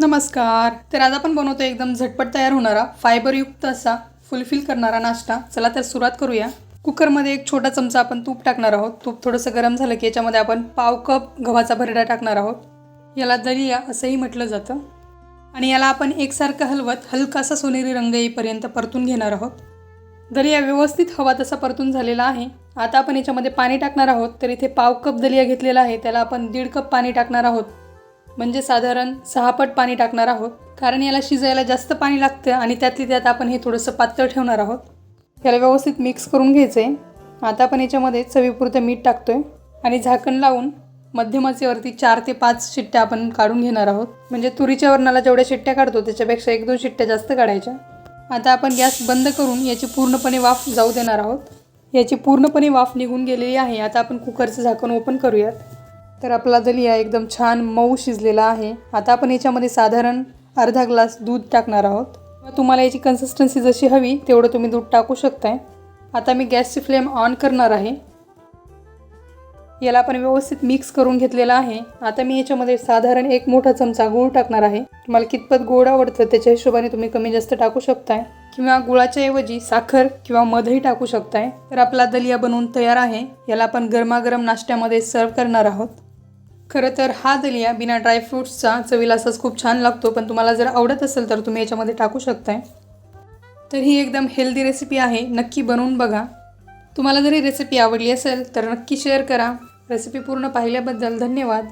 नमस्कार. तर आज आपण बनवतो एकदम झटपट तयार होणारा फायबरयुक्त असा फुलफिल करणारा नाश्ता. चला तर सुरुवात करूया. कुकरमध्ये एक छोटा चमचा आपण तूप टाकणार आहोत. तूप थोडंसं गरम झालं की याच्यामध्ये आपण पाव कप गव्हाचा भरडा टाकणार आहोत. याला दलिया असंही म्हटलं जातं. आणि याला आपण एकसारखं हलवत हलकासा सोनेरी रंग येईपर्यंत परतून घेणार आहोत. दलिया व्यवस्थित हवा तसा परतून झालेला आहे. आता आपण याच्यामध्ये पाणी टाकणार आहोत. तर इथे पाव कप दलिया घेतलेला आहे. त्याला आपण दीड कप पाणी टाकणार आहोत. म्हणजे साधारण सहा पट पाणी टाकणार आहोत कारण याला शिजायला जास्त पाणी लागतं आणि त्यातली त्यात आपण हे थोडंसं पातळ ठेवणार आहोत. याला व्यवस्थित मिक्स करून घ्यायचं आहे आता आपण याच्यामध्ये चवीपुरतं मीठ टाकतो आहे आणि झाकण लावून मध्यमाचेवरती चार ते पाच शिट्ट्या आपण काढून घेणार आहोत. म्हणजे तुरीच्या वरणाला जेवढ्या शिट्ट्या काढतो त्याच्यापेक्षा एक दोन शिट्ट्या जास्त काढायच्या. आता आपण गॅस बंद करून याची पूर्णपणे वाफ जाऊ देणार आहोत. याची पूर्णपणे वाफ निघून गेलेली आहे. आता आपण कुकरचं झाकण ओपन करूयात. तर आपला दलिया एकदम छान मऊ शिजलेला आहे. आता आपण याच्यामध्ये साधारण अर्धा ग्लास दूध टाकणार आहोत. तुम्हाला याची कन्सिस्टन्सी जशी हवी तेवढं तुम्ही दूध टाकू शकताय. आता मी गॅसची फ्लेम ऑन करणार आहे. याला आपण व्यवस्थित मिक्स करून घेतलेला आहे. आता मी याच्यामध्ये साधारण एक मोठा चमचा गूळ टाकणार आहे. तुम्हाला कितपत गोड आवडतं त्याच्या हिशोबाने तुम्ही कमी जास्त टाकू शकताय. किंवा गुळाच्या ऐवजी साखर किंवा मधही टाकू शकताय. तर आपला दलिया बनवून तयार आहे. याला आपण गरमागरम नाश्त्यामध्ये सर्व करणार आहोत. खरं तर हा दलिया बिना ड्रायफ्रूट्सचा चवीला असाच खूप छान लागतो पण तुम्हाला जर आवडत असेल तर तुम्ही याच्यामध्ये टाकू शकताय. तर ही एकदम हेल्दी रेसिपी आहे नक्की बनवून बघा. तुम्हाला जर ही रेसिपी आवडली असेल तर नक्की शेअर करा. रेसिपी पूर्ण पाहिल्याबद्दल धन्यवाद.